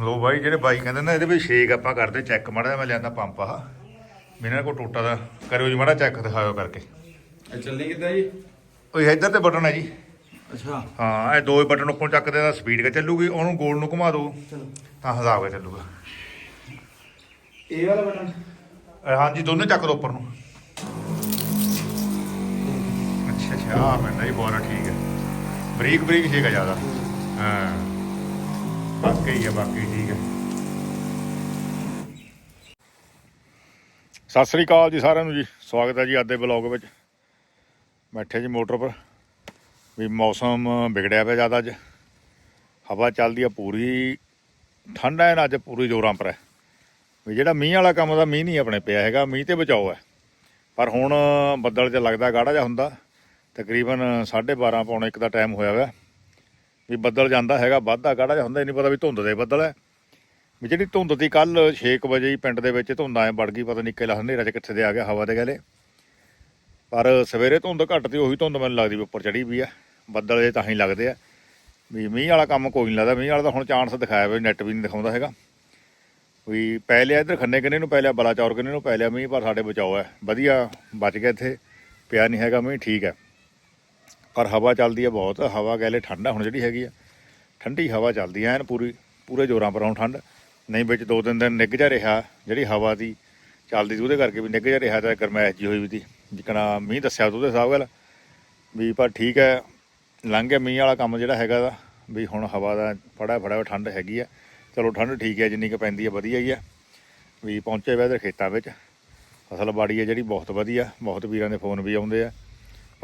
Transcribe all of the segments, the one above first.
ਲੋ ਬਾਈ ਜਿਹੜੇ ਬਾਈ ਕਹਿੰਦੇ ਨਾ ਇਹਦੇ ਵਿੱਚ ਛੇਕ ਆਪਾਂ ਕਰਦੇ ਚੈੱਕ ਮਾੜਾ ਮੈਂ ਲਿਆਂਦਾ ਪੰਪ ਆ। ਮੇਰੇ ਕੋਲ ਟੋਟਾ ਦਾ ਕਰਿਓ ਜੀ ਮਾੜਾ ਚੈੱਕ ਦਿਖਾਓ ਕਰਕੇ। ਇਹ ਚੱਲਣੀ ਕਿੱਦਾਂ ਜੀ? ਉਹ ਇੱਧਰ ਤੇ ਬਟਨ ਹੈ ਜੀ। ਅੱਛਾ। ਹਾਂ ਇਹ ਦੋ ਹੀ ਬਟਨ ਉੱਪਰ ਚੱਕਦੇ ਦਾ ਸਪੀਡ ਕੇ ਚੱਲੂਗੀ ਉਹਨੂੰ ਗੋਲ ਨੂੰ ਘੁਮਾ ਦਿਓ ਤਾਂ ਹਿਸਾਬ ਕੇ ਚੱਲੂਗਾ। ਇਹ ਵਾਲਾ ਬਟਨ ਹਾਂਜੀ ਦੋਨੇ ਚੱਕ ਦੋ ਉੱਪਰ ਨੂੰ। ਅੱਛਾ ਅੱਛਾ ਆ ਮੈਂ ਨਹੀਂ ਬੋਲਾ ਠੀਕ ਹੈ। ਬਰੀਕ ਬਰੀਕ ਛੇਕ ਆ ਜ਼ਿਆਦਾ। ਹਾਂ। ਬਾਕੀ ਹੈ ਬਾਕੀ, ਠੀਕ ਹੈ ਸਤਿ ਸ੍ਰੀ ਅਕਾਲ ਜੀ ਸਾਰਿਆਂ ਨੂੰ ਜੀ। ਸਵਾਗਤ ਹੈ ਜੀ ਅੱਜ ਦੇ ਬਲੌਗ ਵਿੱਚ। ਬੈਠੇ ਜੀ ਮੋਟਰ ਪਰ। ਵੀ ਮੌਸਮ ਵਿਗੜਿਆ ਪਿਆ ਜ਼ਿਆਦਾ ਅੱਜ। ਹਵਾ ਚੱਲਦੀ ਆ ਪੂਰੀ। ਠੰਡ ਹੈ ਨਾ ਅੱਜ ਪੂਰੀ ਜ਼ੋਰਾਂ ਪਰ ਹੈ। ਵੀ ਜਿਹੜਾ ਮੀਂਹ ਵਾਲਾ ਕੰਮ ਦਾ ਮੀਂਹ ਨਹੀਂ ਆਪਣੇ ਪਿਆ ਹੈਗਾ, ਮੀਂਹ ਤੇ ਬਚਾਓ ਹੈ। ਪਰ ਹੁਣ ਬੱਦਲ 'ਚ ਲੱਗਦਾ, ਗਾੜਾ ਜਿਹਾ ਹੁੰਦਾ। ਤਕਰੀਬਨ 12:30 ਪੌਣੇ 1 ਦਾ ਟਾਈਮ ਹੋਇਆ ਹੋਇਆ ਵੀ ਬੱਦਲ ਜਾਂਦਾ ਹੈਗਾ, ਵਾਧਾ ਗਾੜਾ ਜਿਹਾ ਹੁੰਦਾ, ਇਹ ਨਹੀਂ ਪਤਾ ਵੀ ਧੁੰਦ ਦੇ ਬੱਦਲ ਹੈ ਵੀ ਜਿਹੜੀ ਧੁੰਦ ਦੀ ਕੱਲ 6 ਵਜੇ ਹੀ ਪਿੰਡ ਦੇ ਵਿੱਚ ਧੁੰਦ ਐ ਵੜ ਗਈ, ਪਤਾ ਨਹੀਂ ਕਿਹੜਾ ਹਨੇਰਾ 'ਚ ਕਿੱਥੇ ਦੇ ਆ ਗਿਆ, ਹਵਾ ਦੇ ਗਲੇ ਪਰ ਸਵੇਰੇ ਧੁੰਦ ਘੱਟ ਤੇ ਉਹੀ ਧੁੰਦ ਮੈਨੂੰ ਲੱਗਦੀ ਵੀ ਉੱਪਰ ਚੜੀ ਵੀ ਆ ਬੱਦਲ ਜੇ ਤਾਂ ਹੀ ਲੱਗਦੇ ਆ ਵੀ ਮੀਂਹ ਵਾਲਾ ਕੰਮ ਕੋਈ ਨਹੀਂ ਲੱਗਦਾ, ਮੀਂਹ ਵਾਲਾ ਤਾਂ ਹੁਣ ਚਾਂਸ ਦਿਖਾਇਆ ਵੀ ਨੈਟ ਵੀ ਨਹੀਂ ਦਿਖਾਉਂਦਾ ਹੈਗਾ। ਵੀ ਪੈ ਲਿਆ ਇੱਧਰ ਖੰਨੇ ਕਿੰਨੇ ਨੂੰ ਪੈ ਲਿਆ, ਬਲਾਚੌਰ ਕਿੰਨੇ ਨੂੰ ਪੈ ਲਿਆ ਮੀਂਹ, ਪਰ ਸਾਡੇ ਬਚਾਓ ਹੈ ਵਧੀਆ ਬਚ ਗਿਆ ਇੱਥੇ, ਪਿਆ ਨਹੀਂ ਹੈਗਾ ਮੀਂਹ, ਠੀਕ ਹੈ ਪਰ ਹਵਾ ਚੱਲਦੀ ਹੈ ਬਹੁਤ, ਹਵਾ ਗੈਲੇ ਠੰਡਾ ਹੁਣ ਜਿਹੜੀ ਹੈਗੀ ਆ। ਠੰਡੀ ਹਵਾ ਚੱਲਦੀ ਐਨ ਪੂਰੀ, ਪੂਰੇ ਜ਼ੋਰਾਂ ਪਰ ਹੁਣ ਠੰਡ। ਨਹੀਂ ਵਿੱਚ ਦੋ ਤਿੰਨ ਦਿਨ ਨਿੱਘ ਜਾ ਰਿਹਾ, ਜਿਹੜੀ ਹਵਾ ਦੀ ਚੱਲਦੀ ਸੀ ਉਹਦੇ ਕਰਕੇ ਵੀ ਨਿੱਘ ਜਾ ਰਿਹਾ ਤਾਂ ਗਰਮੈਸ਼ ਜੀ ਹੋਈ ਵੀ ਸੀ। ਜਿਕਣਾ ਮੀਂਹ ਦੱਸਿਆ ਉਹਦੇ ਹਿਸਾਬ ਨਾਲ, ਵੀ ਪਰ ਠੀਕ ਹੈ, ਲੰਘ ਗਿਆ ਮੀਂਹ ਵਾਲਾ ਕੰਮ ਜਿਹੜਾ ਹੈਗਾ ਦਾ ਵੀ ਹੁਣ ਹਵਾ ਦਾ ਫੜਾ ਫੜਾ ਠੰਡ ਹੈਗੀ ਆ। ਚਲੋ ਠੰਡ ਠੀਕ ਹੈ, ਜਿੰਨੀ ਕੁ ਪੈਂਦੀ ਹੈ ਵਧੀਆ ਹੀ ਆ, ਵੀ ਪਹੁੰਚੇ ਵੈਦਰ ਖੇਤਾਂ ਵਿੱਚ। ਫਸਲ ਬਾੜੀ ਹੈ ਜਿਹੜੀ ਬਹੁਤ ਵਧੀਆ, ਬਹੁਤ ਵੀਰਾਂ ਦੇ ਫੋਨ ਵੀ ਆਉਂਦੇ ਆ।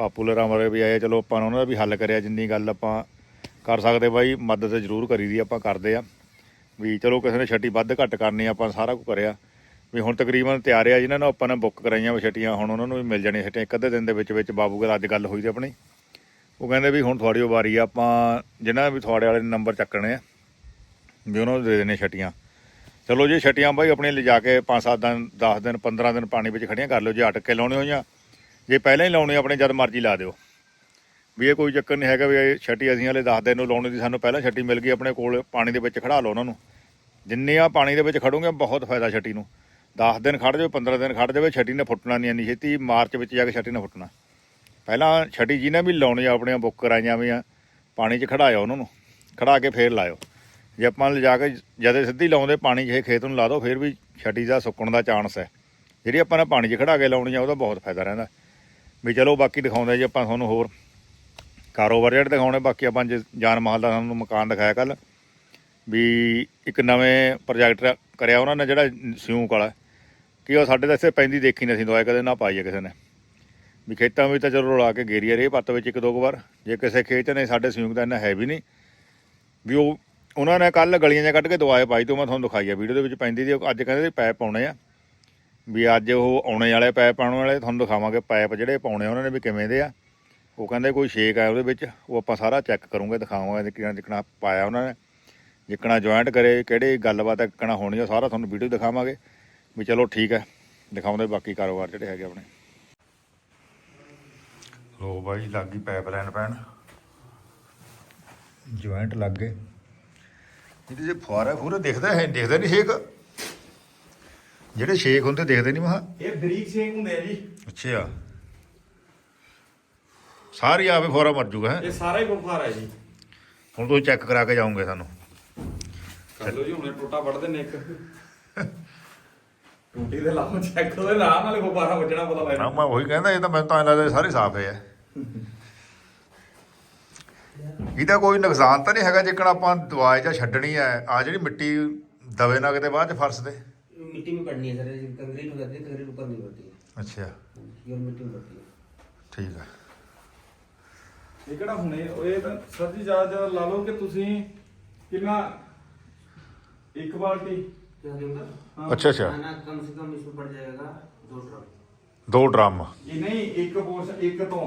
ਪਾਪੂਲਰਾਂ ਬਾਰੇ ਵੀ ਆਏ ਚਲੋ ਆਪਾਂ ਉਹਨਾਂ ਦਾ ਵੀ ਹੱਲ ਕਰਿਆ, ਜਿੰਨੀ ਗੱਲ ਆਪਾਂ ਕਰ ਸਕਦੇ ਬਾਈ, ਮਦਦ ਜ਼ਰੂਰ ਕਰੀਦੀ ਆਪਾਂ ਕਰਦੇ ਆ। ਵੀ ਚਲੋ ਕਿਸੇ ਨੇ ਛੱਟੀ ਵੱਧ ਘੱਟ ਕਰਨੀ ਆਪਾਂ ਸਾਰਾ ਕੁਝ ਕਰਿਆ। ਵੀ ਹੁਣ ਤਕਰੀਬਨ ਤਿਆਰ ਆ ਜਿਨ੍ਹਾਂ ਨੂੰ ਆਪਾਂ ਨੇ ਬੁੱਕ ਕਰਾਈਆਂ ਵਾ ਛੱਟੀਆਂ, ਹੁਣ ਉਹਨਾਂ ਨੂੰ ਵੀ ਮਿਲ ਜਾਣੀਆਂ ਛੱਟੀਆਂ। ਇੱਕ ਅੱਧੇ ਦਿਨ ਦੇ ਵਿੱਚ ਵਿੱਚ ਬਾਬੂ ਗੱਲ ਅੱਜ ਗੱਲ ਹੋਈ ਤੇ ਆਪਣੀ। ਉਹ ਕਹਿੰਦੇ ਵੀ ਹੁਣ ਤੁਹਾਡੀ ਓ ਵਾਰੀ ਆ, ਆਪਾਂ ਜਿਨ੍ਹਾਂ ਵੀ ਤੁਹਾਡੇ ਵਾਲੇ ਨੰਬਰ ਚੱਕਣੇ ਆ, ਵੀ ਉਹਨਾਂ ਨੂੰ ਦੇ ਦੇਣੇ ਛੱਟੀਆਂ। ਚਲੋ ਜੇ, ਛੱਟੀਆਂ ਬਾਈ ਆਪਣੀ ਲਿਜਾ ਕੇ 5-7 ਦਿਨ 10 ਦਿਨ 15 ਦਿਨ ਪਾਣੀ ਵਿੱਚ ਖੜੀਆਂ ਕਰ ਲਿਓ। ਜੇ ਅਟਕ ਕੇ ਲਾਉਣੇ ਹੋਈਆਂ ਜੇ ਪਹਿਲਾਂ ਹੀ ਲਾਉਣੇ ਆਪਣੇ ਜਦ ਮਰਜ਼ੀ ਲਾ ਦਿਓ। ਵੀ ਇਹ ਕੋਈ ਚੱਕਰ ਨਹੀਂ ਹੈਗਾ ਵੀ ਇਹ ਛਟੀ ਅਸੀਂ ਹਲੇ 10 ਦਿਨ ਨੂੰ ਲਾਉਣੀ ਦੀ ਸਾਨੂੰ ਪਹਿਲਾਂ ਛਟੀ ਮਿਲ ਗਈ ਆਪਣੇ ਕੋਲ, ਪਾਣੀ ਦੇ ਵਿੱਚ ਖੜਾ ਲਓ ਉਹਨਾਂ ਨੂੰ। ਜਿੰਨੇ ਆ ਪਾਣੀ ਦੇ ਵਿੱਚ ਖੜੋਗੇ, ਬਹੁਤ ਫਾਇਦਾ ਛਟੀ ਨੂੰ। 10 ਦਿਨ ਖੜ ਜਾਵੇ 15 ਦਿਨ ਖੜ ਜਾਵੇ ਛਟੀ ਨੇ ਫੁੱਟਣਾ ਨਹੀਂ ਇੰਨੀ ਛੇਤੀ, ਮਾਰਚ ਵਿੱਚ ਜਾ ਕੇ ਛੱਟੀ ਨੇ ਫੁੱਟਣਾ। ਪਹਿਲਾਂ ਛਟੀ ਜਿਹਨੇ ਵੀ ਲਾਉਣੀ ਆ, ਆਪਣੀਆਂ ਬੁੱਕ ਕਰਾਈਆਂ ਵੀ ਆ, ਪਾਣੀ 'ਚ ਖੜਾਇਆ ਉਹਨਾਂ ਨੂੰ, ਖੜਾ ਕੇ ਫੇਰ ਲਾਇਓ। ਜੇ ਆਪਾਂ ਲਿਜਾ ਕੇ ਜਦੇ ਸਿੱਧੀ ਲਾਉਂਦੇ, ਪਾਣੀ 'ਚ ਇਹ ਖੇਤ ਨੂੰ ਲਾ ਦਿਓ ਫਿਰ ਵੀ ਛਟੀ ਦਾ ਸੁੱਕਣ ਦਾ ਚਾਂਸ ਹੈ। ਜਿਹੜੀ ਆਪਾਂ ਨੇ ਪਾਣੀ 'ਚ ਖੜਾ ਕੇ ਲਾਉਣੀ ਆ, ਉਹਦਾ ਬਹੁਤ ਫਾਇਦਾ ਰਹਿੰਦਾ। ਵੀ ਚਲੋ ਬਾਕੀ ਦਿਖਾਉਂਦੇ ਜੀ ਆਪਾਂ ਤੁਹਾਨੂੰ ਹੋਰ। ਕਾਰੋਬਾਰ ਜਿਹੜੇ ਦਿਖਾਉਣੇ, ਬਾਕੀ ਆਪਾਂ ਜੇ ਜਾਨ ਮਾਲ ਦਾ ਤੁਹਾਨੂੰ ਮਕਾਨ ਦਿਖਾਇਆ ਕੱਲ ਵੀ ਇੱਕ ਨਵੇਂ ਪ੍ਰੋਜੈਕਟ ਕਰਿਆ ਉਹਨਾਂ ਨੇ ਜਿਹੜਾ ਸਿਉਂਕ ਵਾਲਾ। ਕਿ ਉਹ ਸਾਡੇ ਤਾਂ ਇੱਥੇ ਪੈਂਦੀ ਦੇਖੀ ਨਹੀਂ ਅਸੀਂ ਦਵਾਈ, ਕਦੇ ਨਾ ਪਾਈ ਹੈ ਕਿਸੇ ਨੇ। ਵੀ ਖੇਤਾਂ ਵਿੱਚ ਤਾਂ ਚਲੋ ਰਲਾ ਕੇ ਗੇਰੀਆ ਰੇ ਪੱਤ ਵਿੱਚ ਇੱਕ ਦੋ ਕੁ ਵਾਰ। ਜੇ ਕਿਸੇ ਖੇਤ 'ਚ ਨੇ ਸਾਡੇ ਸਿਊਂਕ ਦਾ ਇੰਨਾ ਹੈ ਵੀ ਨਹੀਂ। ਵੀ ਉਹ, ਉਹਨਾਂ ਨੇ ਕੱਲ ਗਲੀਆਂ 'ਚ ਕੱਢ ਕੇ ਦਵਾਈ ਪਾਈ ਤੋਂ ਮੈਂ ਤੁਹਾਨੂੰ ਦਿਖਾਈ ਆ, ਵੀਡੀਓ ਦੇ ਵਿੱਚ ਪੈਂਦੀ ਦੀ ਅੱਜ ਕਹਿੰਦੇ ਸੀ ਪੈਪ ਪਾਉਣੇ ਆ। ਵੀ ਅੱਜ ਉਹ ਆਉਣੇ ਵਾਲੇ ਪੈਪ ਪਾਉਣ ਵਾਲੇ, ਤੁਹਾਨੂੰ ਦਿਖਾਵਾਂਗੇ ਪੈਪ ਜਿਹੜੇ ਪਾਉਣੇ ਆ ਉਹਨਾਂ ਨੇ ਵੀ ਕਿਵੇਂ ਦੇ ਆ। ਉਹ ਕਹਿੰਦੇ ਕੋਈ ਸ਼ੇਕ ਆ ਉਹਦੇ ਵਿੱਚ, ਉਹ ਆਪਾਂ ਸਾਰਾ ਚੈੱਕ ਕਰੂੰਗੇ, ਦਿਖਾਵਾਂਗੇ ਕਿਹਨਾਂ ਜਿਕਣਾ ਪਾਇਆ ਉਹਨਾਂ ਨੇ। ਜਿਕਣਾ ਜੁਆਇੰਟ ਕਰੇ, ਕਿਹੜੀ ਗੱਲਬਾਤ ਕਿਕਣਾ ਹੋਣੀ ਆ, ਸਾਰਾ ਤੁਹਾਨੂੰ ਵੀਡੀਓ ਦਿਖਾਵਾਂਗੇ। ਵੀ ਚਲੋ ਠੀਕ ਹੈ, ਦਿਖਾਉਂਦੇ ਬਾਕੀ ਕਾਰੋਬਾਰ ਜਿਹੜੇ ਹੈਗੇ ਆਪਣੇ। ਲੋ ਬਾਈ, ਲੱਗ ਗਈ ਪਾਈਪਲਾਈਨ ਪੈਣ। ਜੁਆਇੰਟ ਲੱਗ ਗਏ। ਇਹਦੇ ਜੇ ਫੁਆਰਾ ਫੂਰਾ ਦਿਖਦਾ ਹੈ, ਦਿਖਦਾ ਨਹੀਂ ਛੇਕ। ਜਿਹੜੇ ਛੇਕ ਹੁੰਦੇ ਦਿਖਦੇ ਨਹੀਂ ਮਹਾ? ਇਹ ਬਰੀਕ ਸ਼ੇਕ ਹੁੰਦੇ ਆ ਜੀ। ਅੱਛਾ। ਸਾਰੀ ਆਵੇ ਫੁਆਰਾ ਮਰ ਜੂਗਾ ਹੈਂ। ਇਹ ਸਾਰਾ ਹੀ ਬੁਖਾਰ ਹੈ ਜੀ। ਹੁਣ ਤੁਸੀਂ ਚੈੱਕ ਕਰਾ ਕੇ ਜਾਓਗੇ ਸਾਨੂੰ। ਕਰ ਲਓ ਜੀ ਹੁਣੇ ਟੋਟਾ ਵੱਢਦੇ ਨੇ ਇੱਕ। ਟੂਟੀ ਦੇ ਲਾਉਂ ਚੈੱਕ ਉਹਦੇ ਆਰਾਮ ਨਾਲ ਗੁਬਾਰਾ ਵੱਜਣਾ ਪਤਾ ਲੱਗਦਾ ਮੈਂ ਉਹੀ ਕਹਿੰਦਾ ਇਹ ਤਾਂ ਮੈਨੂੰ ਤਾਂ ਲੱਗਦਾ ਸਾਰੇ ਸਾਫ਼ ਹੈ। ਇਹਦਾ ਕੋਈ ਨੁਕਸਾਨ ਤਾਂ ਨਹੀਂ ਹੈਗਾ ਜੇਕਰ ਆਪਾਂ ਦਵਾਈ ਜਾਂ ਛੱਡਣੀ ਹੈ। ਆ ਜਿਹੜੀ ਮਿੱਟੀ ਦਵੇ ਨਾ ਕਿਤੇ ਬਾਅਦ ਚ ਫਰਸ਼ ਦੇ मिट्टी में पड़नी है सर ये कंक्रीट में करती है कंक्रीट ऊपर नहीं पड़ती है ਅੱਛਾ प्योर मिट्टी में पड़ती है ਠੀਕ ਹੈ ਇਹ ਕਿਹੜਾ ਹੁਣੇ ਉਹ ਇਹ ਤਾਂ ਸਰ ਜੀ ਜ਼ਿਆਦਾ ਜ਼ਿਆਦਾ ਲਾ ਲਓ ਕਿ ਤੁਸੀਂ ਕਿੰਨਾ ਇੱਕ ਬਾਲਟੀ क्या देगा ਹਾਂ। ਅੱਛਾ ਅੱਛਾ खाना कम से कम इसमें पड़ जाएगा दो ट्रक ਦੋ ਡਰਮ ਇਹ ਨਹੀਂ ਇੱਕ ਪੋਰਸ਼ਨ ਇੱਕ ਤੋਂ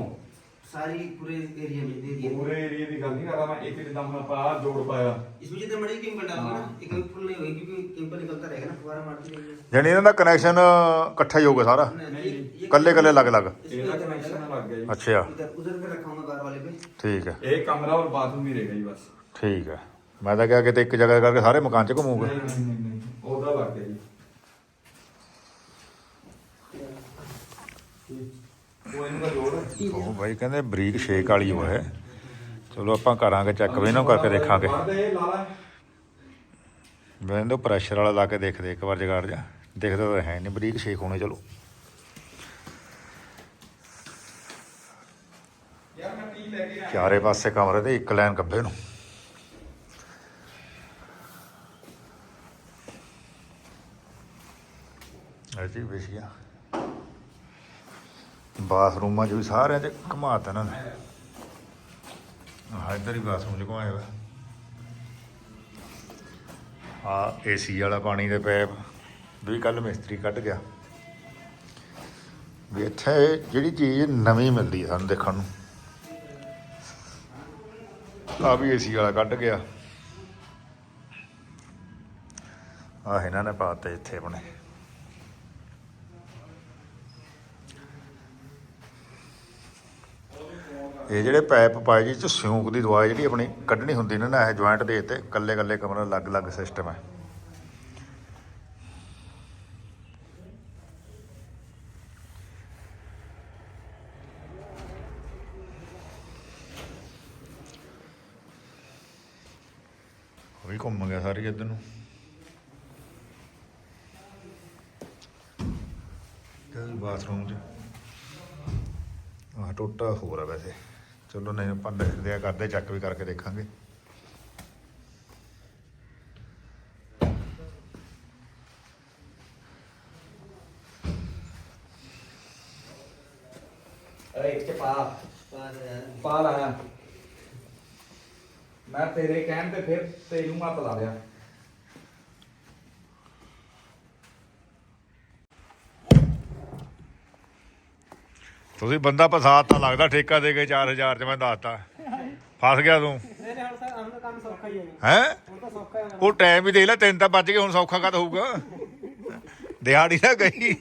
सारी पूरे एरिया में दे दिया पूरे एरिया की गल नहीं कर रहा मैं एक जिदा हम आप आ जोड़ पाया इसमें जितने बड़े कैंपर डालना ना एक फुल नहीं होगी क्योंकि कैंपर निकलता रहेगा ना फुहारा मारते रहेंगे ਯਾਨੀ ਇਹਨਾਂ ਦਾ ਕਨੈਕਸ਼ਨ ਇਕੱਠਾ ਹੀ ਹੋਊਗਾ ਸਾਰਾ ਕੱਲੇ ਕੱਲੇ ਅਲੱਗ ਅਲੱਗ ਇਹਦਾ कनेक्शन लग गया जी ਅੱਛਾ इधर उधर कर रखा हूँ बार वाले पे ਠੀਕ ਹੈ एक कमरा और बाथरूम ही रहेगा जी बस ਠੀਕ ਹੈ ਮੈਂ ਤਾਂ ਕਿਹਾ ਕਿਤੇ ਇੱਕ ਜਗ੍ਹਾ ਕਰਕੇ ਸਾਰੇ ਮਕਾਨ 'ਚ ਘੁੰਮੂਗਾ नहीं नहीं नहीं ਉਹ ਬਾਈ ਕਹਿੰਦੇ ਬਰੀਕ ਸ਼ੇਕ ਵਾਲੀ ਉਹ ਹੈ। ਚਲੋ ਆਪਾਂ ਕਰਾਂਗੇ ਚੈੱਕ ਵੀ ਇਹਨੂੰ ਕਰਕੇ ਦੇਖਾਂਗੇ। ਵੜਦੇ ਪ੍ਰੈਸ਼ਰ ਵਾਲਾ ਲਾ ਕੇ ਦੇਖਦੇ ਇੱਕ ਵਾਰ ਜਗਾੜ ਜਾ। ਦੇਖਦਾ ਤਾਂ ਹੈ ਨਹੀਂ ਬਰੀਕ ਸ਼ੇਕ ਹੋਣੇ, ਚਲੋ। ਚਾਰੇ ਪਾਸੇ ਕਮਰੇ ਦੇ ਇੱਕ ਲਾਈਨ ਕੱਬੇ ਨੂੰ। ਅਜੀ ਵਿਸ਼ਿਆ। ਬਾਥਰੂਮਾਂ 'ਚ ਵੀ ਸਾਰਿਆਂ 'ਚ ਘੁਮਾਤਾ ਇਹਨਾਂ ਨੇ। ਆਹ ਇੱਧਰ ਹੀ ਬਾਥਰੂਮ 'ਚ ਘੁਮਾਇਆ ਹੋਇਆ। ਆ ਏਸੀ ਵਾਲਾ ਪਾਣੀ ਦੇ ਪੈਪ, ਵੀ ਕੱਲ ਮਿਸਤਰੀ ਕੱਢ ਗਿਆ। ਵੀ ਇੱਥੇ ਜਿਹੜੀ ਚੀਜ਼ ਨਵੀਂ ਮਿਲਦੀ ਸਾਨੂੰ ਦੇਖਣ ਨੂੰ। ਆ ਵੀ ਏਸੀ ਵਾਲਾ ਕੱਢ ਗਿਆ। ਆ ਇਹਨਾਂ ਨੇ ਪਾਤੇ ਇੱਥੇ ਆਪਣੇ। ਇਹ ਜਿਹੜੇ ਪਾਈਪ ਪਾਏ ਜੀ ਚ ਸਿਉਂਕ ਦੀ ਦਵਾਈ ਜਿਹੜੀ ਆਪਣੀ ਕੱਢਣੀ ਹੁੰਦੀ ਨੇ ਨਾ, ਇਹ ਜੁਆਇੰਟ ਦੇ ਤੇ ਕੱਲੇ ਕੱਲੇ ਕਮਰਾ ਅਲੱਗ-ਅਲੱਗ ਸਿਸਟਮ ਹੈ। ਵੀ ਘੁੰਮ ਗਿਆ ਸਾਰੀ ਇੱਧਰ ਨੂੰ। ਤੇ ਬਾਥਰੂਮ 'ਚ। ਆਹ ਟੋਟਾ ਹੋਰ ਆ ਵੈਸੇ। ਚਲੋ ਨਹੀਂ, ਆਪਾਂ ਦੇਖਦੇ ਆ ਕਰਦੇ ਚੈੱਕ ਵੀ ਕਰਕੇ ਦੇਖਾਂਗੇ। ਪਾ ਪਾ ਲਾਇਆ ਮੈਂ ਤੇਰੇ ਕਹਿਣ ਤੇ ਫਿਰ ਤੈਨੂੰ ਮਤ ਲਾ ਲਿਆ ਤੁਸੀਂ ਬੰਦਾ ਫਸਾਦ ਤਾਂ ਲੱਗਦਾ ਠੇਕਾ ਦੇ ਕੇ 4000 ਚ ਮੈਂ ਦੱਸਤਾ। ਫਸ ਗਿਆ ਤੂੰ। ਨਹੀਂ ਹੁਣ ਤਾਂ ਸੌਖਾ ਟਾਈਮ ਵੀ ਦੇਖ ਲੈ ਤਿੰਨ ਤਾਂ ਬਚ ਗਏ ਹੁਣ ਸੌਖਾ ਕਦ ਹੋਊਗਾ? ਦਿਹਾੜੀ ਨਾ ਗਈ।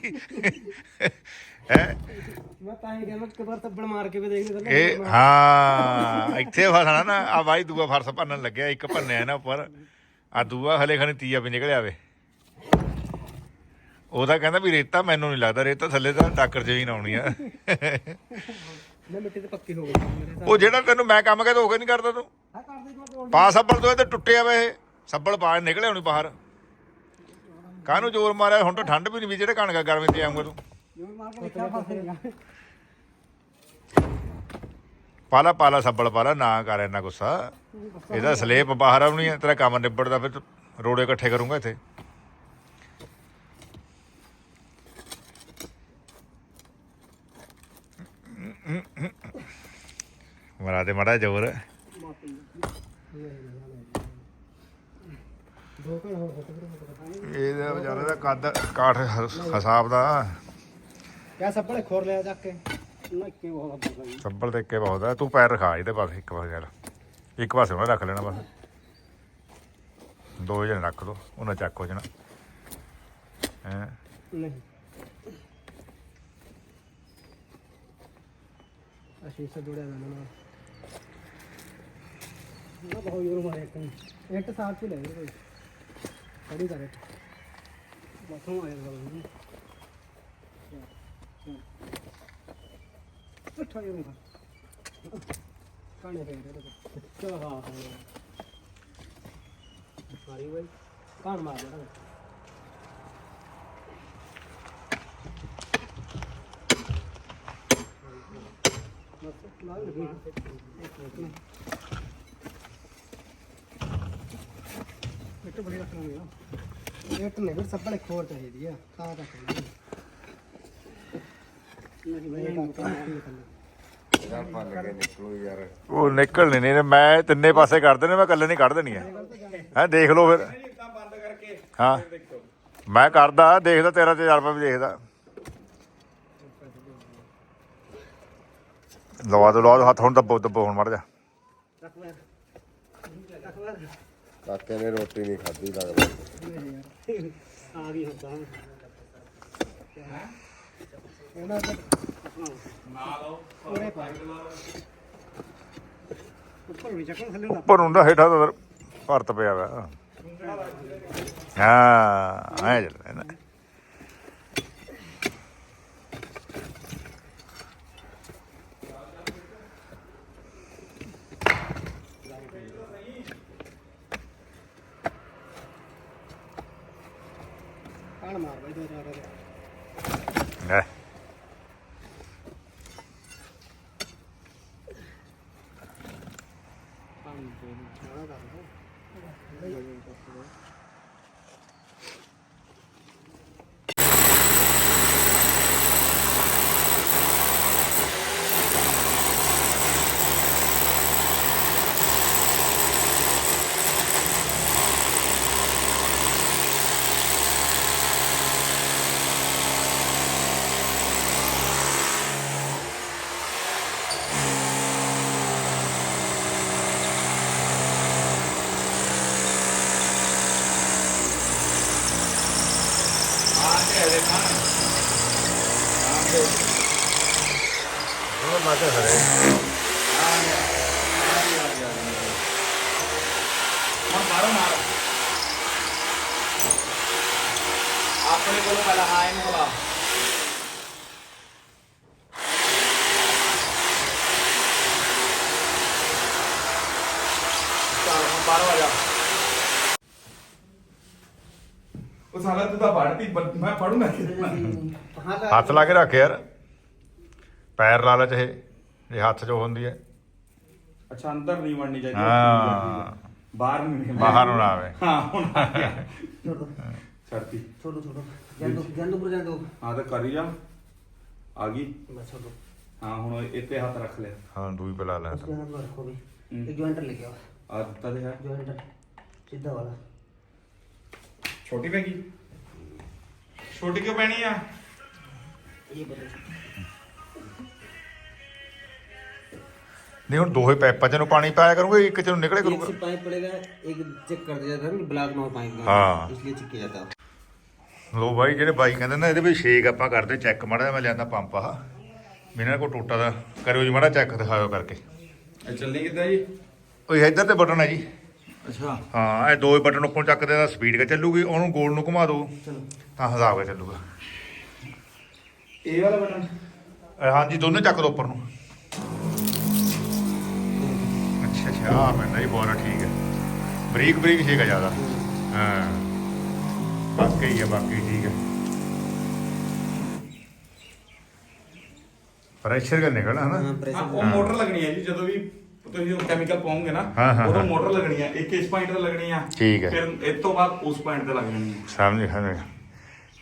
ਹੈ? ਮੈਂ ਤਾਂ ਹੀ ਕਹਿੰਦਾ ਇੱਕ ਵਾਰ ਤੱਬੜ ਮਾਰ ਕੇ ਵੀ ਦੇਖ ਲੈ ਇਹ ਹਾਂ ਇੱਥੇ ਫਸਣਾ ਨਾ ਆ ਬਾਈ ਦੂਆ ਫਰਸ ਭੰਨਣ ਲੱਗਿਆ ਇੱਕ ਭੰਨਿਆ ਨਾ ਉੱਪਰ। ਆ ਦੂਆ ਹਲੇ ਖਣੀ ਤੀਆ ਵੀ ਨਿਕਲਿਆ ਵੇ। ਉਹਦਾ ਕਹਿੰਦਾ ਵੀ ਰੇਤਾ ਮੈਨੂੰ ਨਹੀਂ ਲੱਗਦਾ ਰੇਤਾ ਥੱਲੇ ਤਾਂ ਟਾਕਰ ਜਿਹੀ ਆਉਣੀ ਆ। ਉਹ ਜਿਹੜਾ ਤੈਨੂੰ ਮੈਂ ਕੰਮ ਕਹੇ ਉਹ ਕਿਉਂ ਕਰਦਾ ਤੂੰ? ਪਾ ਸੱਬਲ ਤੋਂ ਇਹ ਤੇ ਟੁੱਟਿਆ ਵੇ ਇਹ। ਸੱਬਲ ਪਾ ਨਿਕਲੇ ਹੁਣੀ ਬਾਹਰ। ਕਾਹਨੂੰ ਜ਼ੋਰ ਮਾਰਿਆ? ਹੁਣ ਤਾਂ ਠੰਡ ਵੀ ਨਹੀਂ ਵੀ ਜਿਹੜੇ ਕਣਕਾ ਗਰਮੀ ਤੇ ਆਉਂਗਾ ਤੂੰ। ਪਾਲਾ ਪਾਲਾ ਸੱਬਲ ਪਾਲਾ ਨਾ ਕਰ ਇੰਨਾ ਗੁੱਸਾ। ਇਹਦਾ ਸਲੇਪ ਬਾਹਰ ਆਉਣੀ ਹੈ ਤੇਰਾ ਕੰਮ ਨਿਬੜਦਾ ਫਿਰ ਰੋੜੇ ਇਕੱਠੇ ਕਰੂੰਗਾ ਇੱਥੇ। ਮਰਾ ਦੇ ਮੜਾ ਜ਼ੋਰ। ਇਹਦਾ ਵਿਚਾਰੇ ਦਾ ਕੱਦ ਕਾਠ ਹਿਸਾਬ ਦਾ। ਕਿਆ ਸੱਪੜੇ ਖੋਰ ਲਿਆ ਜਾ ਕੇ? ਸੱਬਲ ਤੇ ਕੇ ਬਹੁਤ ਆ। ਤੂੰ ਪੈਰ ਰਖਾ ਇਹਦੇ ਪਾਸੇ ਇੱਕ ਪਾਸੇ ਚੱਲ। ਇੱਕ ਪਾਸੇ ਉਹਨਾਂ ਰੱਖ ਲੈਣਾ ਬਸ। ਦੋ ਜਣੇ ਰੱਖ ਦੋ ਉਹਨਾਂ ਚੱਕ ਹੋ ਜਾਣਾ। ਹੈ? ਨਹੀਂ। ਅਸ਼ੀਸ਼ ਜੁੜਿਆ ਨਾ ਨਾ ਨਾ ਬਹੁਤ ਯੂਰ ਮਾਰੇ ਇੱਕ ਨੇ। ਇੱਟ ਸਾਫ਼ ਚ ਲੈ ਲਓ ਕੋਈ ਖੜੀ ਕਰ ਇੱਟ ਮੱਥੋਂ ਆਇਆ ਗੱਲ ਨੂੰ। ਉੱਠਾ ਯੂਰ ਮਾਰ ਕਾਣੇ ਪੈ ਰਹੇ ਤੇ। ਹਾਂ ਹਾਂ। ਸਾਰੀ ਵੇ ਕਾਣ ਮਾਰ ਦੇ ਬੜੀ ਰੱਖਣੀ ਆ ਨੇ ਫਿਰ ਚਾਹੀਦੀ ਆ ਤਾਂ ਨਹੀਂ ਉਹ ਨਿਕਲਣੇ ਨਹੀਂ ਨੇ ਮੈਂ ਤਿੰਨੇ ਪਾਸੇ ਕਰ ਦੇਣੇ ਮੈਂ ਇਕੱਲੇ ਨਹੀਂ ਕੱਢ ਦੇਣੀ ਹੈ ਹੈ ਦੇਖ ਲਓ ਫਿਰ। ਇਦਾਂ ਬੰਦ ਕਰਕੇ ਹਾਂ। ਮੈਂ ਕਰਦਾ ਦੇਖਦਾ ਤੇਰਾ ਤਜਰਬਾ ਵੀ ਦੇਖਦਾ। ਲਵਾ ਦੋ ਲਵਾ ਦੋ ਹੱਥ ਹੁਣ ਦੱਬੋ ਦੱਬੋ ਹੁਣ ਮੜ ਜਾ ਕਾਕੇ ਨੇ ਰੋਟੀ ਨਹੀਂ ਖਾਧੀ ਲੱਗਦਾ। ਆ ਗਈ ਹੁੰਦਾ ਇਹਨਾਂ ਦਾ ਪੂਰੇ ਪਾ ਉੱਪਰ ਵੀ ਚੱਕਣ ਥੱਲੇ ਨਾ ਉੱਪਰ ਹੁੰਦਾ ਹੇਠਾਂ ਤਾਂ ਫਿਰ ਭਰਤ ਪਿਆ ਵਾ। ਹਾਂ ਐ ਚੱਲਦਾ ਨਾ। ਕਾਣ ਮਾਰ ਬਾਈ ਦੋ ਚਾਰ ਲੈ ਪਾਣੀ ਦੇ ਨਾ ਕਰ ਦੋ ਉਹ ਮਾਤੇ ਹਰੇ ਹੁਣ ਮਾਰੋ ਮਾਰ ਆਪਣੇ ਕੋਲ ਪਹਿਲਾਂ ਆਏ ਨੂੰ ਬੁਲਾ ਚੱਲ ਹੁਣ ਬਾਹਰ ਆ ਜਾ। ਉਹ ਸਾਲਾ ਤੂੰ ਤਾਂ ਪੜ੍ਹਦੀ ਪਰ ਮੈਂ ਪੜੂੰਗਾ ਹਾਂ ਹੱਥ ਲਾ ਕੇ ਰੱਖ ਯਾਰ। ਪੈਰ ਲਾ ਲੈ ਚਾਹੇ ਇਹ ਹੱਥ 'ਚ ਹੁੰਦੀ ਹੈ। ਅੱਛਾ ਅੰਦਰ ਨਹੀਂ ਵੜਨੀ ਚਾਹੀਦੀ ਹਾਂ। ਬਾਹਰ ਨਹੀਂ ਬਾਹਰ ਨੂੰ ਨਾ ਆਵੇ। ਹਾਂ ਹੁਣ ਆ ਗਿਆ। ਛੋਟੋ ਛੱਡਤੀ ਛੋਟੋ ਛੋਟੋ ਜੰਦੂ ਜੰਦੂ ਪਰ ਜੰਦੂ ਹਾਂ ਤਾਂ ਕਰੀ ਜਾ ਆ ਗਈ ਬਸ ਛੋਟੋ ਹਾਂ ਹੁਣ ਇੱਥੇ ਹੱਥ ਰੱਖ ਲਿਆ ਹਾਂ ਦੂਈ ਪਲਾ ਲੈ उसके अंदर रखो भी हम्म। एक जॉइंटर लेके आओ ਆ ਦਿੱਤਾ ਤੇ ਹੈ जॉइंटर सीधा वाला ਛੋਟੀ ਪੈ ਗਈ ਛੋਟੀ ਕਿਉਂ ਪੈਣੀ ਆ ये बताओ ਨਹੀਂ ਹੁਣ ਦੋਹੇ ਪੈਪਾਂ 'ਚ ਨੂੰ ਪਾਣੀ ਪਾਇਆ ਕਰੂੰਗੇ ਇੱਕ 'ਚ ਨੂੰ ਨਿਕਲੇ एक ਕਰੂਗਾ से पाइप पड़ेगा एक चेक कर दिया जाता है ब्लॉक में पाइप का हाँ। इसलिए चेक किया जाता है ਲੋ ਬਾਈ ਜਿਹੜੇ ਬਾਈ ਕਹਿੰਦੇ ਨਾ ਇਹਦੇ ਵਿੱਚ ਛੇਕ ਆਪਾਂ ਕਰਦੇ ਚੈੱਕ ਮਾੜਾ ਮੈਂ ਲਿਆਂਦਾ ਪੰਪ ਆ ਬਿਨਾਂ ਕੋ ਟੋਟਾ ਦਾ ਕਰਿਓ ਜੀ ਮਾੜਾ ਚੈੱਕ ਦਿਖਾਇਓ ਕਰਕੇ। ਇਹ ਚੱਲਣੀ ਕਿੱਦਾਂ ਜੀ? ਉਹ ਇੱਧਰ ਤੇ ਬਟਨ ਹੈ ਜੀ। ਅੱਛਾ। ਹਾਂ ਇਹ ਦੋ ਬਟਨ ਉੱਪਰ ਚੱਕਦੇ ਦਾ ਸਪੀਡ ਕੇ ਚੱਲੂਗੀ? ਉਹਨੂੰ ਗੋਲ ਨੂੰ ਘੁਮਾ ਦਿਓ ਤਾਂ ਹਿਸਾਬ ਕੇ ਚੱਲੂਗਾ? ਇਹ ਵਾਲਾ ਬਟਨ ਹਾਂਜੀ ਦੋਨੇ ਚੱਕ ਦੋ ਉੱਪਰ ਨੂੰ। ਅੱਛਾ ਅੱਛਾ ਆ ਮੈਂ ਨਹੀਂ ਬੋਲ ਠੀਕ ਹੈ। ਬਰੀਕ ਬਰੀਕ ਛੇਕ ਆ ਜ਼ਿਆਦਾ। ਹਾਂ। ਬਾਕੀ ਹੈ ਬਾਕੀ ਠੀਕ ਹੈ ਪ੍ਰੈਸ਼ਰ ਕਰ ਨਿਕਲਣਾ ਹੈ हाँ ਨਾ ਹਾਂ प्रेशर ਉਹ ਮੋਟਰ ਲੱਗਣੀ ਹੈ ਜੀ ਜਦੋਂ ਵੀ ਤੁਸੀਂ ਉਹ ਕੈਮੀਕਲ ਪਾਉਂਗੇ ਨਾ ਹਾਂ, ਹਾਂ, ਉਦੋਂ ਹਾਂ। ਮੋਟਰ ਲੱਗਣੀ ਹੈ ਇੱਕ ਇਸ ਪੁਆਇੰਟ ਤੇ ਲੱਗਣੀ ਆ ਠੀਕ ਹੈ। ਫਿਰ ਇਸ ਤੋਂ ਬਾਅਦ ਉਸ ਪੁਆਇੰਟ ਤੇ ਲੱਗ ਜਾਣੀ ਹੈ ਸਮਝ ਸਮਝ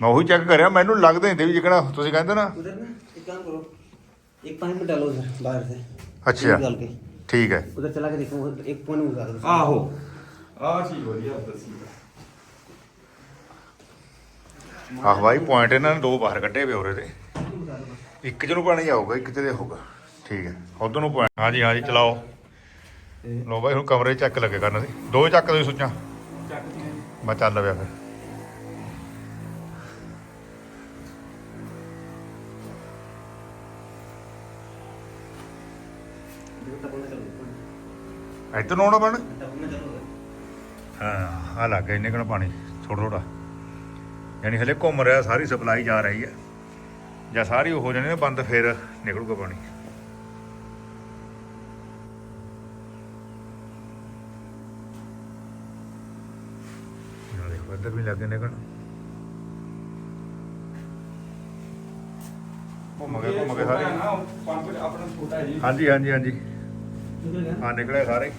ਮੈਂ ਉਹੀ ਚੈੱਕ ਕਰਿਆ ਮੈਨੂੰ ਲੱਗਦਾ ਨਹੀਂ ਤੇ ਵੀ ਜਿਹੜਾ ਤੁਸੀਂ ਕਹਿੰਦੇ ਨਾ उधर ना एक काम करो एक पाइप में डालो उधर बाहर से ਅੱਛਾ डाल के ਠੀਕ ਹੈ उधर चला के देखो उधर एक पॉइंट में उतार दो ਆਹੋ ਆਹ ਚੀਜ਼ ਵਧੀਆ ਦੱਸੀ ਆਹ ਬਾਈ ਪੁਆਇੰਟ ਇਹਨਾਂ ਨੇ ਦੋ ਬਾਹਰ ਕੱਢੇ ਵੇ ਉਹਰੇ ਦੇ ਇੱਕ ਚ ਪਾਣੀ ਆਊਗਾ, ਇੱਕ ਤੇ ਹੋਊਗਾ। ਠੀਕ ਹੈ। ਉਧਰ ਨੂੰ ਪੁਆਇੰਟ ਹਾਂਜੀ ਹਾਂਜੀ, ਚਲਾਓ। ਲੋ ਬਾਈ, ਹੁਣ ਕਮਰੇ ਚੱਕ ਲੱਗੇ ਕਰਨ ਸੀ ਦੋ ਚੱਕ ਦੋ ਸੁੱਚਾਂ। ਮੈਂ ਚੱਲ ਲਿਆ ਫਿਰ। ਇੱਧਰ ਨੂੰ ਆਉਣਾ ਪੈਣਾ? ਹਾਂ, ਆ ਲੱਗ ਗਿਆ, ਇੰਨੇ ਕਣ ਪਾਣੀ। ਥੋੜਾ ਥੋੜਾ ਯਾਨੀ ਹਲੇ ਘੁੰਮ ਰਿਹਾ ਸਾਰੀ ਸਪਲਾਈ ਜਾ ਰਹੀ ਹੈ। ਜਾਂ ਸਾਰੀ ਹੋ ਜਾਣੀ ਬੰਦ ਫਿਰ ਨਿਕਲੂਗਾ ਪਾਣੀ। ਇੱਧਰ ਵੀ ਲੱਗੇ ਨਿਕਣ ਘੁੰਮ ਗਏ ਘੁੰਮ ਗਏ ਸਾਰੇ। ਹਾਂਜੀ ਹਾਂਜੀ ਹਾਂਜੀ। ਹਾਂ ਨਿਕਲੇ ਸਾਰੇ।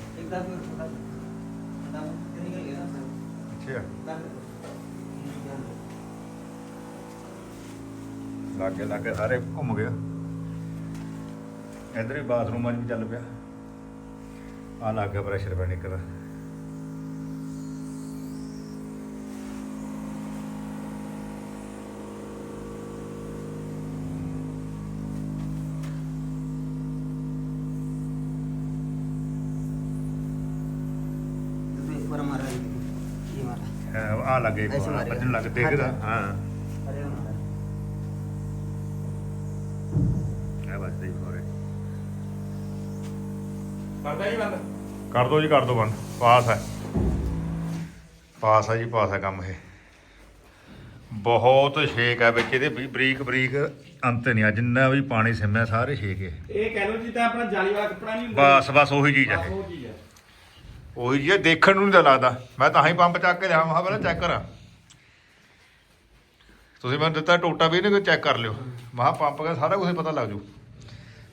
ਅੱਛਾ। ਲਾਗੇ ਲਾਗੇ ਸਾਰੇ ਘੁੰਮ ਗਿਆ। ਇਧਰ ਹੀ ਬਾਥਰੂਮਾਂ 'ਚ ਵੀ ਚੱਲ ਪਿਆ। ਆ ਲੱਗ ਪ੍ਰੈਸ਼ਰ ਪੈਨਿਕ ਦਾ ਆ ਲੱਗੇ ਵੱਜਣ ਲੱਗ ਦੇਖਦਾ। ਹਾਂ। ਹੀ ਹੋਰੇ ਕਰਦਾ ਹੀ ਬੰਦ? ਕਰ ਦੋ ਜੀ ਕਰ ਦੋ ਬੰਦ। ਪਾਸ ਹੈ। ਪਾਸ ਆ ਜੀ ਪਾਸ ਆ ਕੰਮ ਇਹ। ਬਹੁਤ ਛੇਕ ਹੈ ਵਿੱਚ ਇਹਦੇ ਵੀ ਬਰੀਕ ਬਰੀਕ ਅੰਤ ਨਹੀਂ ਆ ਜਿੰਨਾ ਵੀ ਪਾਣੀ ਸਿਮਿਆ ਸਾਰੇ ਛੇਕ ਹੈ ਇਹ ਕਹਿ ਲਓ ਜਿੱਦਾਂ ਆਪਣਾ ਜਾਲੀ ਵਾਲਾ ਕੱਪੜਾ ਨਹੀਂ ਹੁੰਦਾ। ਬਸ ਬਸ ਉਹੀ ਚੀਜ਼ ਹੈ। ਉਹ ਚੀਜ਼ ਹੈ। ਉਹੀ ਹੈ, ਦੇਖਣ ਨੂੰ ਨਹੀਂ ਤਾਂ ਲੱਗਦਾ। ਮੈਂ ਤਾਂ ਹੀ ਪੰਪ ਚੱਕ ਕੇ ਲਿਆ ਮਹਾ ਪਹਿਲਾਂ ਚੈੱਕ ਕਰਾਂ। ਤੁਸੀਂ ਮੈਨੂੰ ਦਿੱਤਾ ਟੋਟਾ ਵੀ ਇਹਨੇ ਚੈੱਕ ਕਰ ਲਿਓ। ਮਹਾ ਪੰਪ ਦਾ ਸਾਰਾ ਕੁਝ ਪਤਾ ਲੱਗ ਜੂ।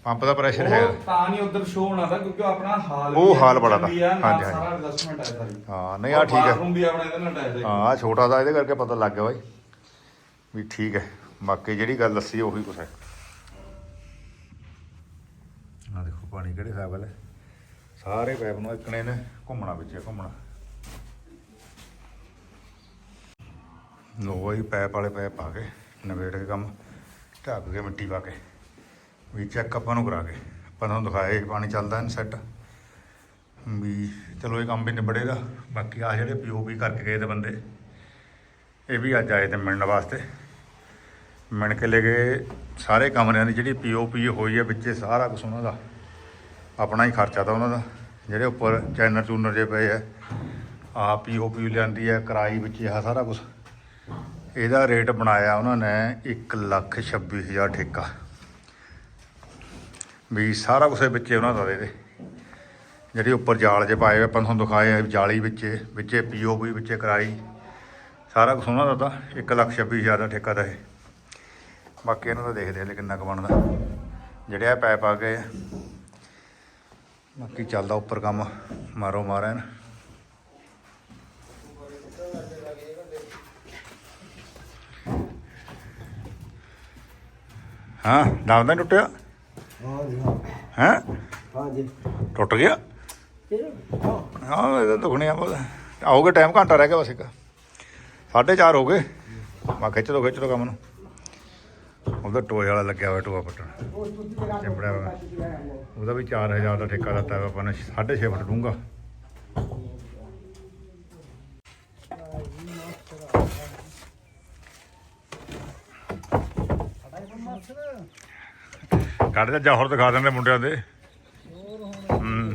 ਪੰਪ ਦਾ ਪ੍ਰੈਸ਼ਰ ਹੈ ਉਹ ਤਾਂ ਨਹੀਂ ਉਧਰ ਸ਼ੋ ਹੋਣਾ ਦਾ ਕਿਉਂਕਿ ਆਪਣਾ ਹਾਲ ਉਹ ਹਾਲ ਬੜਾ ਨਾਲ ਹਾਂਜੀ। ਸਾਰਾ ਐਡਜਸਟਮੈਂਟ ਹੈ ਸਾਰੀ ਹਾਂ ਨਹੀਂ ਆ ਠੀਕ ਹੈ। ਬਾਥਰੂਮ ਵੀ ਆਪਣਾ ਇਹਦੇ ਨਾਲ ਅਟੈਚ ਹੈ ਹਾਂ ਛੋਟਾ ਦਾ ਇਹਦੇ ਕਰਕੇ ਪਤਾ ਲੱਗ ਗਿਆ ਬਾਈ ਵੀ ਠੀਕ ਹੈ। ਬਾਕੀ ਜਿਹੜੀ ਗੱਲ ਦੱਸੀ ਉਹੀ ਕੁਛ ਹੈ। ਆ ਦੇਖੋ ਪਾਣੀ ਕਿਹੜੇ ਹਿਸਾਬ ਨਾਲ ਸਾਰੇ ਪੈਪ ਨੂੰ ਇੱਕਣੇ ਨੇ ਘੁੰਮਣਾ ਵਿੱਚ ਘੁੰਮਣਾ। ਲੋ ਬਾਈ ਪੈਪ ਵਾਲੇ ਪੈਪ ਪਾ ਕੇ ਨਵੇੜ ਕੇ ਕੰਮ ਢੱਕ ਕੇ ਮਿੱਟੀ ਪਾ ਕੇ। ਵੀ ਚੈੱਕ ਆਪਾਂ ਨੂੰ ਕਰਾ ਕੇ ਆਪਾਂ ਤੁਹਾਨੂੰ ਦਿਖਾਏ ਪਾਣੀ ਚੱਲਦਾ ਨਹੀਂ ਸੈੱਟ ਵੀ ਚਲੋ ਇਹ ਕੰਮ ਵੀ ਨਿਬੜੇਗਾ। ਬਾਕੀ ਆ ਜਿਹੜੇ ਪੀਓਪੀ ਕਰਕੇ ਗਏ ਤੇ ਬੰਦੇ, ਇਹ ਵੀ ਅੱਜ ਆਏ ਤੇ ਮਿਲਣ ਵਾਸਤੇ। ਮਿਲ ਕੇ ਲੈ ਗਏ ਸਾਰੇ ਕਮਰਿਆਂ ਦੀ ਜਿਹੜੀ ਪੀਓਪੀ ਹੋਈ ਹੈ ਵਿੱਚੇ ਸਾਰਾ ਕੁਝ ਉਹਨਾਂ ਦਾ। ਆਪਣਾ ਹੀ ਖਰਚਾ ਤਾਂ ਉਹਨਾਂ ਦਾ। ਜਿਹੜੇ ਉੱਪਰ ਚੈਨਰ ਚੂਨਰ ਜੇ ਪਏ ਆ ਆ ਪੀਓਪੀ ਲਿਆਂਦੀ ਹੈ ਕਿਰਾਈ ਵਿੱਚ ਇਹ ਸਾਰਾ ਕੁਝ ਇਹਦਾ ਰੇਟ ਬਣਾਇਆ ਉਹਨਾਂ ਨੇ 126000 ਠੇਕਾ। ਵੀ ਸਾਰਾ ਕੁਝ ਵਿੱਚੇ ਉਹਨਾਂ ਦਾ ਦੇ ਦੇ ਜਿਹੜੀ ਉੱਪਰ ਜਾਲ ਜੇ ਪਾਏ ਹੋਏ, ਆਪਾਂ ਤੁਹਾਨੂੰ ਦਿਖਾਏ ਆ ਜਾਲੀ ਵਿੱਚੇ ਵਿੱਚੇ ਪੀਓਪੀ ਵਿੱਚੇ ਕਰਾਈ। ਸਾਰਾ ਕੁਝ ਉਹਨਾਂ ਦਾ ਤਾਂ 126000 ਦਾ ਠੇਕਾ ਦਾ ਇਹ। ਬਾਕੀ ਇਹਨਾਂ ਦਾ ਦੇਖਦੇ ਹਾਂ ਕਿੰਨਾ ਕੁ ਬਣਦਾ। ਜਿਹੜੇ ਆ ਪੈਪ ਆ ਗਏ ਬਾਕੀ ਚੱਲਦਾ ਉੱਪਰ ਕੰਮ, ਮਾਰੋ ਮਾਰਾਂ ਹਾਂ ਦਮ ਤਾਂ ਟੁੱਟਿਆ? ਹਾਂ ਜੀ ਹਾਂ। ਹੈ? ਜੀ ਟੁੱਟ ਗਿਆ? ਹਾਂ। ਇਹਦਾ ਦੁਖਣਿਆ ਬਹੁਤ ਆਓਗੇ ਟਾਈਮ ਘੰਟਾ ਰਹਿ ਗਿਆ ਬਸ ਇੱਕ। ਸਾਢੇ ਚਾਰ ਹੋ ਗਏ। ਮੈਂ ਖਿੱਚ ਦੋ ਖਿੱਚ ਦੋ ਕੰਮ ਨੂੰ। ਉਹਦਾ ਟੋਏ ਵਾਲਾ ਲੱਗਿਆ ਹੋਇਆ ਟੋਆ ਪੱਟਣ। ਚਿੰਬੜਿਆ ਹੋਇਆ। ਉਹਦਾ ਵੀ 4000 ਦਾ ਠੇਕਾ ਦਿੱਤਾ ਹੋਇਆ ਆਪਾਂ ਨੇ 6.5 ਫੁੱਟ ਡੂੰਗਾ ਕੱਢ ਦੇ ਜੌਹਰ ਦਿਖਾ ਦਿੰਦੇ ਮੁੰਡਿਆਂ ਦੇ। ਹੂੰ।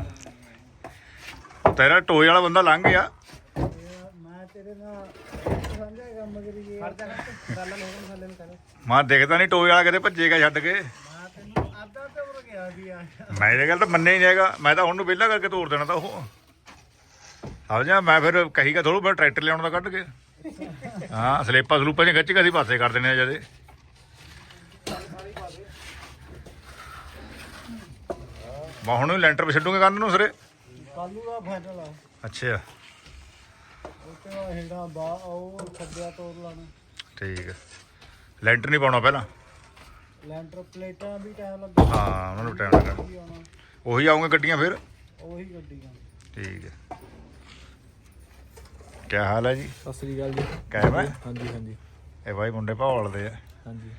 ਤੇਰਾ ਟੋਏ ਵਾਲਾ ਬੰਦਾ ਲੰਘ ਗਿਆ। ਮੈਂ ਤੇਰੇ ਨਾਲ ਸਮਝਿਆ ਕੰਮ ਕਰੀਏ ਮੈਂ ਦੇਖਦਾ ਨਹੀਂ ਟੋਏ ਵਾਲਾ ਕਿਤੇ ਭੱਜੇਗਾ ਛੱਡ ਕੇ। ਮੈਂ ਇਹ ਗੱਲ ਤਾਂ ਮੰਨਿਆ ਹੀ ਨਹੀਂ ਹੈਗਾ। ਮੈਂ ਤਾਂ ਹੁਣ ਨੂੰ ਵਿਹਲਾ ਕਰਕੇ ਤੋੜ ਦੇਣਾ ਤਾਂ ਉਹ। ਸਮਝਿਆ ਮੈਂ ਫਿਰ ਕਹੀਗਾ ਥੋੜੂ ਫਿਰ ਟਰੈਕਟਰ ਲਿਆਉਣ ਦਾ ਕੱਢ ਕੇ। ਹਾਂ ਸਲੇਪਾ ਸਲੂਪਾਂ ਚ ਖਿੱਚ ਕੇ ਅਸੀਂ ਪਾਸੇ ਕਰ ਦੇਣੇ ਆ ਜਦੇ। ਮੈਂ ਹੁਣ ਵੀ ਲੈਂਟਰ 'ਤੇ ਛੱਡੂਗੇ ਕੰਨ ਨੂੰ ਸਰੇ। ਕਾਲੂ ਦਾ ਫਾਈਨਲ ਆ। ਅੱਛਾ। ਉੱਤੇ ਉਹ ਹੇੜਾ ਬਾ ਉਹ ਖੱਡਿਆ ਤੋੜ ਲਾਣਾ ਠੀਕ ਹੈ ਲੈਂਟਰ ਨਹੀਂ ਪਾਉਣਾ ਪਹਿਲਾਂ? ਲੈਂਟਰ ਪਲੇਟਾਂ ਵੀ ਟਾਈਮ ਲੱਗਾ ਹਾਂ ਉਹਨਾਂ ਨੂੰ ਟਾਈਮ ਲੱਗਾ ਵੀ ਆਉਣਾ। ਉਹੀ ਆਉਂਗੇ ਗੱਡੀਆਂ ਫਿਰ? ਉਹੀ ਗੱਡੀਆਂ। ਠੀਕ ਹੈ ਕੀ ਹਾਲ ਹੈ ਜੀ? ਸਤਿ ਸ੍ਰੀ ਅਕਾਲ ਜੀ। ਕਾਇਮ ਹੈ ਹਾਂਜੀ ਹਾਂਜੀ। ਇਹ ਬਾਈ ਮੁੰਡੇ ਭਾਵਲਦੇ ਆ। ਹਾਂਜੀ।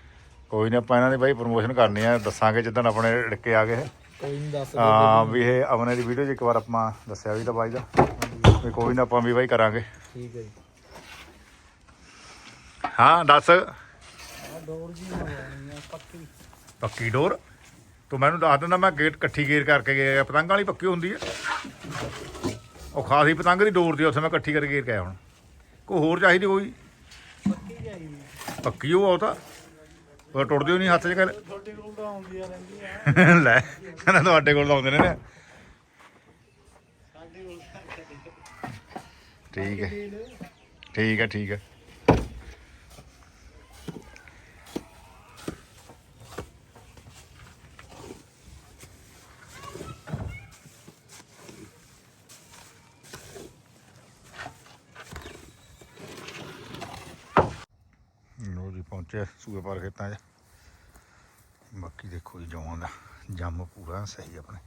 ਕੋਈ ਨਾ ਆਪਾਂ ਇਹਨਾਂ ਦੀ ਬਾਈ ਪ੍ਰਮੋਸ਼ਨ ਕਰਨੀ ਆ। ਦੱਸਾਂਗੇ ਜਿੱਦਣ ਆਪਣੇ ੜਕੇ ਆ ਗਏ। ਕੋਈ ਨਹੀਂ ਦੱਸ ਹਾਂ ਵੀ ਇਹ ਆਪਣੇ ਦੀ ਵੀਡੀਓ 'ਚ ਇੱਕ ਵਾਰ ਆਪਾਂ ਦੱਸਿਆ ਵੀ ਤਾਂ ਬਾਈ ਦਾ। ਵੀ ਕੋਈ ਨਾ ਆਪਾਂ ਵੀ ਬਾਈ ਕਰਾਂਗੇ। ਠੀਕ ਹੈ ਜੀ। ਹਾਂ ਦੱਸ। ਆ ਡੋਰ ਜੀ ਮੰਗਵਾਉਣੀ ਆ ਪੱਕੀ। ਪੱਕੀ ਡੋਰ? ਤੂੰ ਮੈਨੂੰ ਦੱਸ ਦਿੰਦਾ ਮੈਂ ਗੇਟ ਇਕੱਠੀ ਗੇਰ ਕਰਕੇ ਗਿਆ ਪਤੰਗ ਵਾਲੀ ਪੱਕੀ ਹੁੰਦੀ ਆ। ਉਹ ਖਾਸੀ ਪਤੰਗ ਦੀ ਡੋਰ ਦੀ ਉੱਥੇ ਮੈਂ ਇਕੱਠੀ ਕਰਕੇ ਗੇਰ ਕੇ ਆਇਆ ਹੁਣ। ਕੋਈ ਹੋਰ ਚਾਹੀਦੀ ਕੋਈ? ਪੱਕੀ ਚਾਹੀਦੀ ਪੱਕੀ ਉਹ ਤਾਂ। ਉਹ ਟੁੱਟਦੀ ਹੋਈ ਨਹੀਂ ਹੱਥ 'ਚ ਕਰ ਤੁਹਾਡੇ ਕੋਲ ਤਾਂ ਆਉਂਦੀਆਂ ਰਹਿੰਦੀਆਂ। ਲੈ ਕਹਿੰਦਾ ਤੁਹਾਡੇ ਕੋਲ ਤਾਂ ਆਉਂਦੇ ਨੇ ਨਾ। ਸਾਡੇ ਕੋਲ ਠੀਕ ਹੈ। ਠੀਕ ਹੈ ਠੀਕ ਹੈ ਲੋ ਜੀ ਪਹੁੰਚੇ ਸੂਏ ਪਾਰ ਖੇਤਾਂ 'ਚ। ਬਾਕੀ ਦੇਖੋ ਜੀ ਜੌਂ ਦਾ ਜੰਮ ਪੂਰਾ ਸਹੀ ਆਪਣੇ।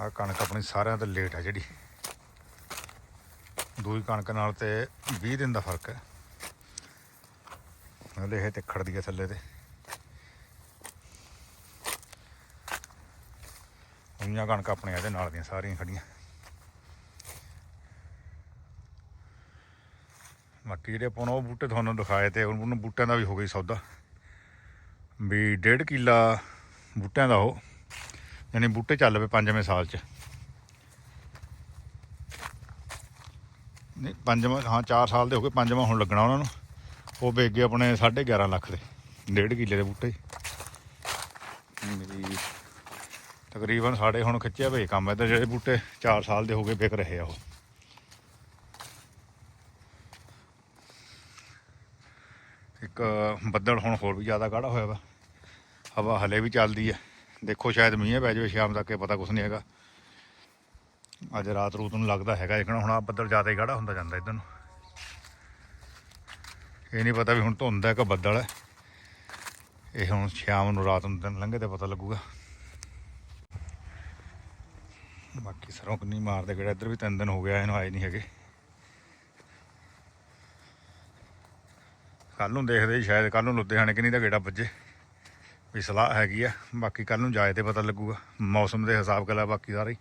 ਆ ਕਣਕ ਆਪਣੀ ਸਾਰਿਆਂ ਤੋਂ ਲੇਟ ਹੈ ਜਿਹੜੀ। ਦੂਈ ਕਣਕ ਨਾਲ ਤੇ 20 ਦਿਨ ਦਾ ਫ਼ਰਕ ਹੈ। ਹਲੇ ਇਹ ਤੇ ਖੜਦੀ ਹੈ ਥੱਲੇ ਤੇ। ਉਈਆਂ ਕਣਕ ਆਪਣੀਆਂ ਇਹਦੇ ਨਾਲ ਦੀਆਂ ਸਾਰੀਆਂ ਖੜੀਆਂ। ਬਾਕੀ ਜਿਹੜੇ ਆਪਾਂ ਉਹ ਬੂਟੇ ਤੁਹਾਨੂੰ ਦਿਖਾਏ ਤੇ ਉਹਨਾਂ ਬੂਟਿਆਂ ਦਾ ਵੀ ਹੋ ਗਈ ਸੌਦਾ। ਵੀ ਡੇਢ ਕਿੱਲਾ ਬੂਟਿਆਂ ਦਾ ਉਹ, ਯਾਨੀ ਬੂਟੇ ਚੱਲ ਪਏ ਪੰਜਵੇਂ ਸਾਲ 'ਚ। ਨਹੀਂ, ਪੰਜਵਾਂ, ਹਾਂ 4 ਸਾਲ ਦੇ ਹੋ ਗਏ, ਪੰਜਵਾਂ ਹੁਣ ਲੱਗਣਾ ਉਹਨਾਂ ਨੂੰ। ਉਹ ਵੇਚ ਗਏ ਆਪਣੇ 11.5 ਲੱਖ ਦੇ, ਡੇਢ ਕਿੱਲੇ ਦੇ ਬੂਟੇ। ਮੇਰੀ ਤਕਰੀਬਨ ਸਾਡੇ ਹੁਣ ਖਿੱਚਿਆ ਵੇ ਕੰਮ ਹੈ ਜਿਹੜੇ ਬੂਟੇ 4 ਸਾਲ ਦੇ ਹੋ ਗਏ ਵਿਕ ਰਹੇ ਆ ਉਹ। ਇੱਕ ਬੱਦਲ ਹੁਣ ਹੋਰ ਵੀ ਜ਼ਿਆਦਾ ਗਾੜਾ ਹੋਇਆ ਵਾ। ਹਵਾ ਹਲੇ ਵੀ ਚੱਲਦੀ ਹੈ ਦੇਖੋ ਸ਼ਾਇਦ ਮੀਂਹ ਪੈ ਜਾਵੇ ਸ਼ਾਮ ਤੱਕ, ਇਹ ਪਤਾ ਕੁਛ ਨਹੀਂ ਹੈਗਾ। ਅੱਜ ਰਾਤ ਰੂਤ ਨੂੰ ਲੱਗਦਾ ਹੈਗਾ ਜਿਕਣਾ ਹੁਣ ਆ ਬੱਦਲ ਜ਼ਿਆਦਾ ਹੀ ਗਾੜਾ ਹੁੰਦਾ ਜਾਂਦਾ ਇਧਰ ਨੂੰ। ਇਹ ਨਹੀਂ ਪਤਾ ਵੀ ਹੁਣ ਧੁੰਦ ਹੈ ਕਿ ਬੱਦਲ ਹੈ। ਇਹ ਹੁਣ ਸ਼ਾਮ ਨੂੰ ਰਾਤ ਨੂੰ ਦਿਨ ਲੰਘੇ ਤੇ ਪਤਾ ਲੱਗੂਗਾ। ਬਾਕੀ ਸਰੋਂ ਕਿੰਨੀ ਮਾਰਦੇ ਕਿਹੜਾ ਇੱਧਰ ਵੀ ਤਿੰਨ ਦਿਨ ਹੋ ਗਿਆ ਇਹਨੂੰ ਆਏ ਨਹੀਂ ਹੈਗੇ। ਕੱਲ ਨੂੰ ਦੇਖਦੇ ਜੀ, ਸ਼ਾਇਦ ਕੱਲ ਨੂੰ ਲੁਧਿਆਣੇ ਕਿ ਨਹੀਂ ਤਾਂ ਗੇੜਾ ਵੱਜੇ। ਵੀ ਸਲਾਹ ਹੈਗੀ ਆ, ਬਾਕੀ ਕੱਲ ਨੂੰ ਜਾਏ ਤੇ ਪਤਾ ਲੱਗੂਗਾ। ਮੌਸਮ ਦੇ ਹਿਸਾਬ ਕਲਾ ਬਾਕੀ ਸਾਰੇ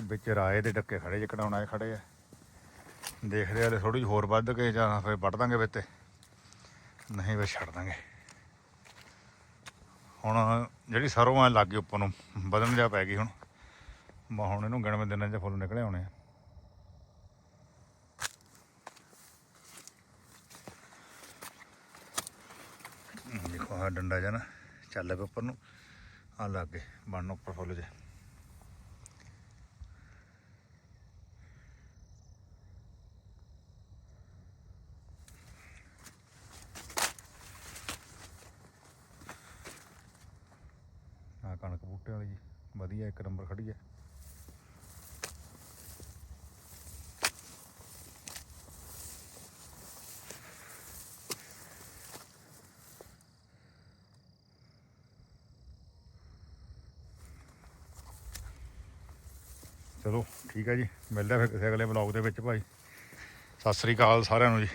ਇਹ ਵਿੱਚ ਰਾਏ ਦੇ ਡੱਕੇ ਖੜੇ ਜੇ ਕਢਾਉਣ ਆਏ ਖੜੇ ਆ। ਦੇਖਦੇ ਆ ਥੋੜੀ ਹੋਰ ਵੱਧ ਕੇ ਜਾਂ ਫਿਰ ਵੱਢ ਦਾਂਗੇ ਵਿੱਚ ਨਹੀਂ ਫਿਰ ਛੱਡ ਦਾਂਗੇ। ਹੁਣ ਜਿਹੜੀ ਸਰੋਂ ਆ ਲੱਗ ਗਈ ਉੱਪਰ ਨੂੰ ਵਧਣ ਜਾ ਪੈ ਗਈ ਹੁਣ। ਮੈਂ ਹੁਣ ਇਹਨੂੰ ਗਿਣਵੇਂ ਦਿਨਾਂ 'ਚ ਫੁੱਲ ਨਿਕਲੇ ਆਉਣੇ ਆ। ਦੇਖੋ ਆ ਡੰਡਾ ਜਿਹਾ ਨਾ ਚੱਲ ਪਿਆ ਉੱਪਰ ਨੂੰ। ਆ ਲੱਗ ਗਏ ਬਣਨ ਉੱਪਰ ਫੁੱਲ ਜੇ ਆ ਕਣਕ ਬੂਟੇ ਵਾਲੀ ਜੀ ਵਧੀਆ ਇੱਕ ਨੰਬਰ ਖੜੀ ਹੈ। ਚਲੋ, ਠੀਕ ਹੈ ਜੀ। ਮਿਲਦਾ ਫਿਰ ਕਿਸੇ ਅਗਲੇ ਬਲੌਗ ਦੇ ਵਿੱਚ ਭਾਈ। ਸਤਿ ਸ੍ਰੀ ਅਕਾਲ ਸਾਰਿਆਂ ਨੂੰ ਜੀ।